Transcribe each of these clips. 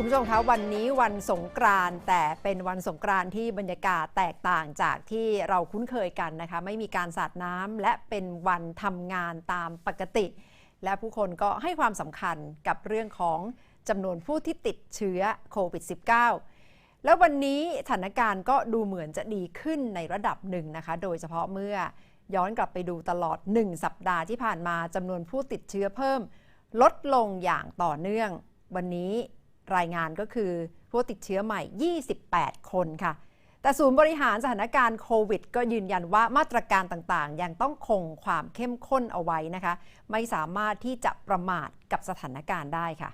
คุณผู้ชมคะวันนี้วันสงกรานต์แต่เป็นวันสงกรานต์ที่บรรยากาศแตกต่างจากที่เราคุ้นเคยกันนะคะ ไม่มีการสาดน้ำและเป็นวันทำงานตามปกติ และผู้คนก็ให้ความสำคัญกับเรื่องของจำนวนผู้ที่ติดเชื้อโควิด -19 แล้ววันนี้สถานการณ์ก็ดูเหมือนจะดีขึ้นในระดับหนึ่งนะคะ โดยเฉพาะเมื่อย้อนกลับไปดูตลอด 1 สัปดาห์ที่ผ่านมาจำนวนผู้ติดเชื้อเพิ่ม ลดลงอย่างต่อเนื่อง วันนี้ รายงานก็คือผู้ติดเชื้อใหม่ 28 คนค่ะ แต่ศูนย์บริหารสถานการณ์โควิด ก็ยืนยันว่ามาตรการต่างๆ ยังต้องคงความเข้มข้นเอาไว้นะคะ ไม่สามารถที่จะประมาทกับสถานการณ์ได้ค่ะ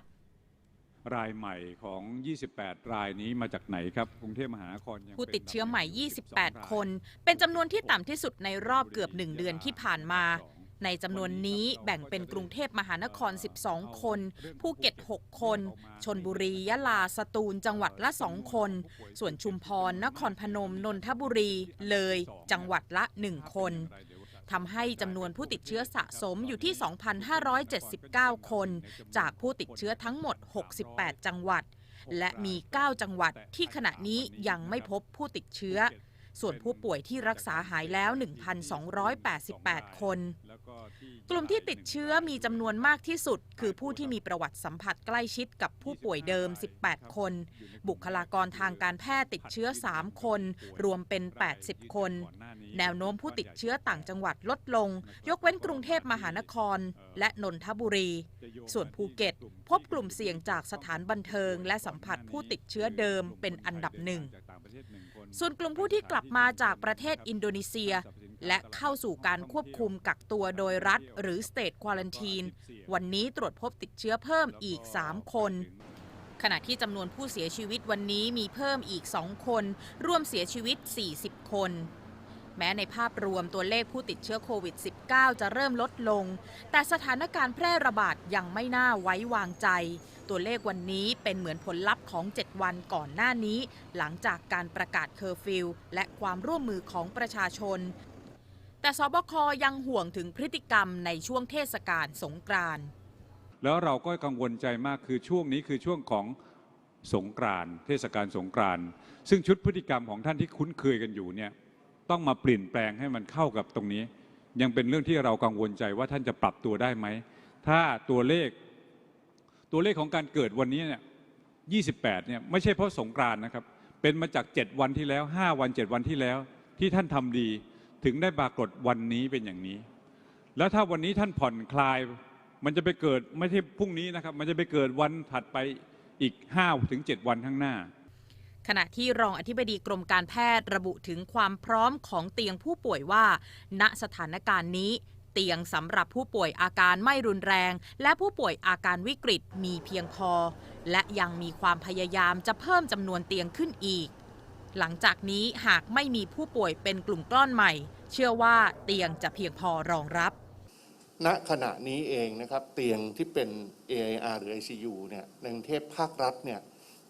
รายใหม่ของ 28 รายนี้มาจากไหนครับกรุงเทพมหานครยังผู้ติดเชื้อใหม่ป็นอันดับหนึ่ง28 คน เป็นจำนวนที่ต่ำที่สุดในรอบเกือบ 1 เดือนที่ผ่านมา ในจำนวนนี้แบ่งเป็นกรุงเทพมหานคร 12 คน ภูเก็ต 6 คน ชนบุรี ยะลา สตูล จังหวัดละ 2 คน ส่วนชุมพร นครพนม นนทบุรี เลย จังหวัดละ 1 คนทำให้จำนวนผู้ติดเชื้อสะสมอยู่ที่ 2,579 คน จากผู้ติดเชื้อทั้งหมด 68 จังหวัด และมี 9 จังหวัดที่ขณะนี้ยังไม่พบผู้ติดเชื้อ ส่วนผู้ป่วยที่รักษาหายแล้ว 1,288 คน กลุ่มที่ติดเชื้อมีจำนวนมากที่สุด คือผู้ที่มีประวัติสัมผัสใกล้ชิดกับผู้ป่วยเดิม 18 คน บุคลากรทางการแพทย์ติดเชื้อ 3 คน รวมเป็น 80 คน แนวโน้มผู้ติดเชื้อต่างจังหวัดลดลง ยกเว้นกรุงเทพมหานคร และนนทบุรี ส่วนภูเก็ต พบกลุ่มเสี่ยงจากสถานบันเทิง และสัมผัสผู้ติดเชื้อเดิมเป็นอันดับหนึ่ง ส่วนกลุ่มผู้ที่กลับมาจากประเทศอินโดนีเซีย และเข้าสู่การควบคุมกักตัวโดยรัฐ หรือ State Quarantine วันนี้ตรวจพบติดเชื้อเพิ่มอีก 3 คน ขณะที่จำนวนผู้เสียชีวิตวันนี้มีเพิ่มอีก 2 คน ร่วมเสียชีวิต 40 คน แม้ในภาพรวมตัวเลขผู้ติดเชื้อโควิด -19 จะเริ่มลดลง แต่สถานการณ์แพร่ระบาดยังไม่น่าไว้วางใจ ตัวเลขวันนี้เป็นเหมือนผลลัพธ์ของ 7 วันก่อนหน้านี้ หลังจากการประกาศเคอร์ฟิวและความร่วมมือของประชาชน แต่สบคยังห่วงถึงพฤติกรรมในช่วงเทศกาลสงกรานต์แล้วเราก็กังวลใจมากคือช่วงนี้คือช่วงของสงกรานต์เทศกาลสงกรานต์ซึ่งชุดพฤติกรรมของท่านที่คุ้นเคยกันอยู่เนี่ย ต้องมาเปลี่ยนแปลงให้มันเข้ากับตรงนี้ ยังเป็นเรื่องที่เรากังวลใจว่าท่านจะปรับตัวได้ไหม ถ้าตัวเลขตัวเลขของการเกิดวันนี้เนี่ย28เนี่ยไม่ใช่เพราะสงกรานนะครับ เป็นมาจาก 7 วันที่แล้ว 5 วัน 7 วันที่แล้ว ที่ท่านทำดีถึงได้ปรากฏวันนี้เป็นอย่างนี้ แล้วถ้าวันนี้ท่านผ่อนคลาย มันจะไปเกิดไม่ใช่พรุ่งนี้นะครับ มันจะไปเกิดวันถัดไปอีก5ถึง7วันข้างหน้า ขณะที่รองอธิบดีกรมการแพทย์ระบุถึงความพร้อมของเตียงผู้ป่วยว่า ณสถานการณ์นี้ เตียงสำหรับผู้ป่วยอาการไม่รุนแรง และผู้ป่วยอาการวิกฤตมีเพียงพอ และยังมีความพยายามจะเพิ่มจำนวนเตียงขึ้นอีก หลังจากนี้หากไม่มีผู้ป่วยเป็นกลุ่มก้อนใหม่ เชื่อว่าเตียงจะเพียงพอรองรับ ณขณะนี้เองนะครับเตียงที่เป็น AIR หรือ ICU เนี่ยในกรุงเทพภาครัฐเนี่ย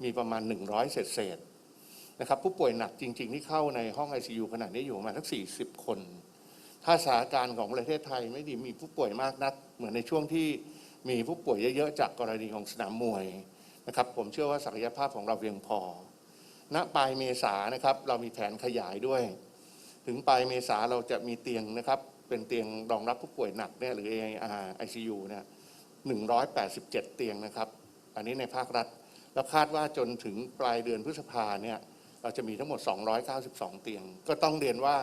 มีประมาณ 100 เศษเศษนะครับผู้ป่วยหนักจริง ๆ ที่เข้าในห้อง ICU ขณะนี้อยู่ประมาณสัก 40 คน ถ้าสถานการณ์ของประเทศไทยไม่ดีมีผู้ป่วยมากนัก เหมือนในช่วงที่มีผู้ป่วยเยอะๆจากกรณีของสนามมวยนะครับผมเชื่อว่าศักยภาพของเราเพียงพอ ณปลายเมษานะครับเรามีแผนขยายด้วย ถึงปลายเมษาเราจะมีเตียงนะครับเป็นเตียงรองรับผู้ป่วยหนักเนี่ยหรือ AIR ICU เนี่ย187 เตียงนะครับ อันนี้ในภาครัฐ แล้วคาดว่าจนถึงปลายเดือนพฤษภาเนี่ยเราจะมีทั้งหมด 292 เตียง ก็ต้องเรียนว่า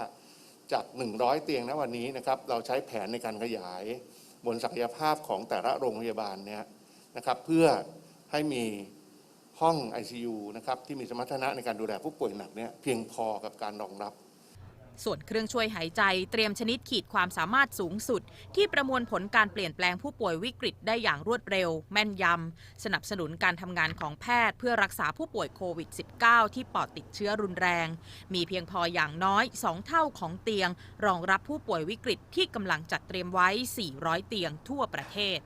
จาก 100 เตียงณวันนี้นะครับเราใช้แผนในการขยายบนศักยภาพของแต่ละโรงพยาบาลเนี่ยนะครับเพื่อให้มีห้อง ICU นะครับที่มีสมรรถนะในการดูแลผู้ป่วยหนักเนี่ยเพียงพอกับการรองรับ ส่วนเครื่องช่วยหายใจเตรียมชนิดขีดความสามารถสูงสุด ที่ประมวลผลการเปลี่ยนแปลงผู้ป่วยวิกฤตได้อย่างรวดเร็ว แม่นยำ สนับสนุนการทำงานของแพทย์เพื่อรักษาผู้ป่วยโควิด -19 ที่ปอดติดเชื้อรุนแรง มีเพียงพออย่างน้อย 2 เท่าของเตียง รองรับผู้ป่วยวิกฤตที่กำลังจัดเตรียมไว้ 400 เตียงทั่วประเทศ